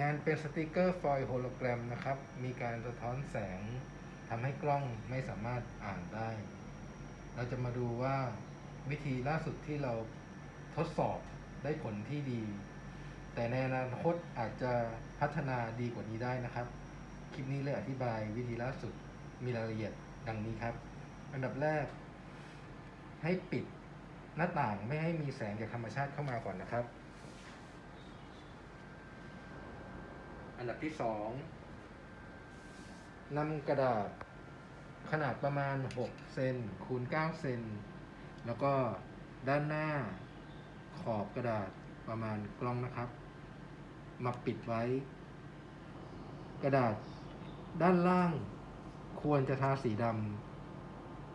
งานเป็นสติกเกอร์ฟอยล์โฮโลแกรมนะครับ มีการสะท้อนแสงทำให้กล้องไม่สามารถอ่านได้ เราจะมาดูว่าวิธีล่าสุดที่เราทดสอบได้ผลที่ดี แต่ในอนาคตอาจจะพัฒนาดีกว่านี้ได้นะครับ คลิปนี้เลยอธิบายวิธีล่าสุดมีรายละเอียดดังนี้ครับ อันดับแรก ให้ปิดหน้าต่างไม่ให้มีแสงจากธรรมชาติเข้ามาก่อนนะครับ อันดับที่สองนำกระดาษขนาดประมาณ 6 เซนคูณ 9 เซน แล้วก็ด้านหน้าขอบกระดาษประมาณกล้องนะครับ มาปิดไว้ กระดาษด้านล่างควรจะทาสีด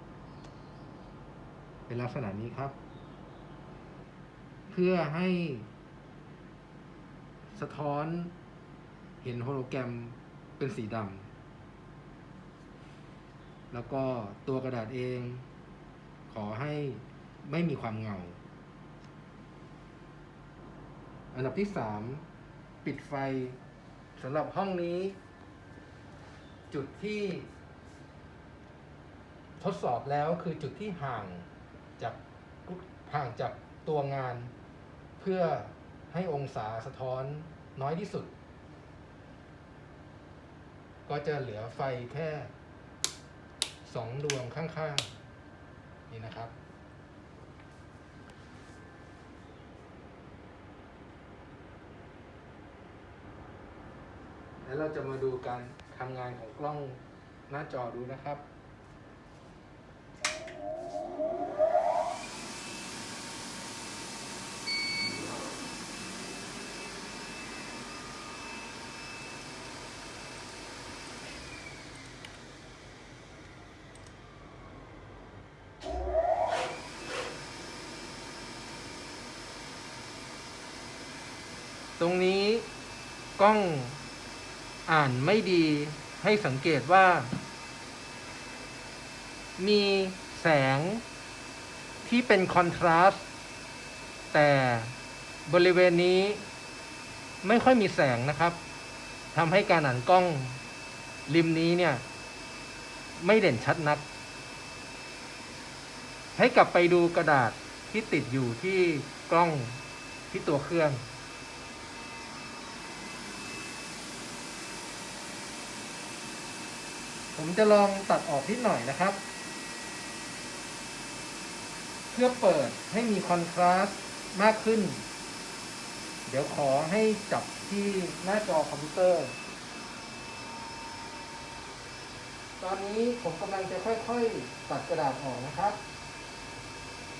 ำเป็นลักษณะนี้ครับ เพื่อให้สะท้อน เห็นโฮโลแกรมเป็นสีดำแล้วก็ตัวกระดาษเอง ขอให้ไม่มีความเงา อันดับที่สามปิดไฟสำหรับห้องนี้ จุดที่ ทดสอบแล้วคือจุดที่ห่างจากห่างจากตัวงาน เพื่อให้องศาสะท้อนน้อยที่สุด ก็จะเหลือไฟแค่สองดวงข้างๆ นี่นะครับ แล้วเราจะมาดูการทำงานของกล้องหน้าจอดูนะครับ รงนี้กล้องอ่านไม่ดีให้สังเกตว่า มีแสงที่เป็นคอนทราสต์แต่บริเวณนี้ไม่ค่อยมีแสงนะครับทำให้การอ่านกล้องริมนี้เนี่ย ไม่เด่นชัดนัก ให้กลับไปดูกระดาษที่ติดอยู่ที่กล้องที่ตัวเครื่อง ผมจะลองตัดออกนิดหน่อยนะครับ เพื่อเปิดให้มีคอนทราสต์มากขึ้น เดี๋ยวขอให้จับที่หน้าจอคอมพิวเตอร์ ตอนนี้ผมกำลังจะค่อยๆ ตัดกระดาษออกนะครับ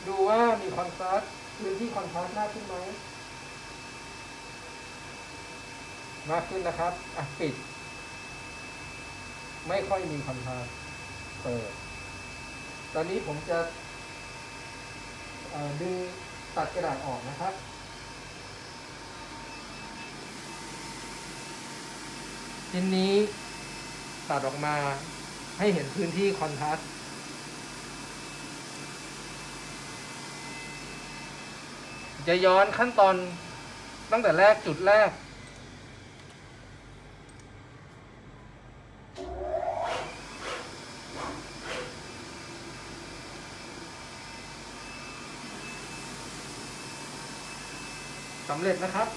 ดูว่ามีคอนทราสต์พื้นที่คอนทราสต์มากขึ้นไหมมากขึ้นนะครับ อะ ปิด ไม่ค่อยมีคอนทราสต์เปิด ตอนนี้ผมจะดึงตัดกระดาษออกนะครับชิ้นนี้ตัดออกมาให้เห็นพื้นที่คอนทราสต์จะย้อนขั้นตอนตั้งแต่แรกจุดแรก สำเร็จนะครับ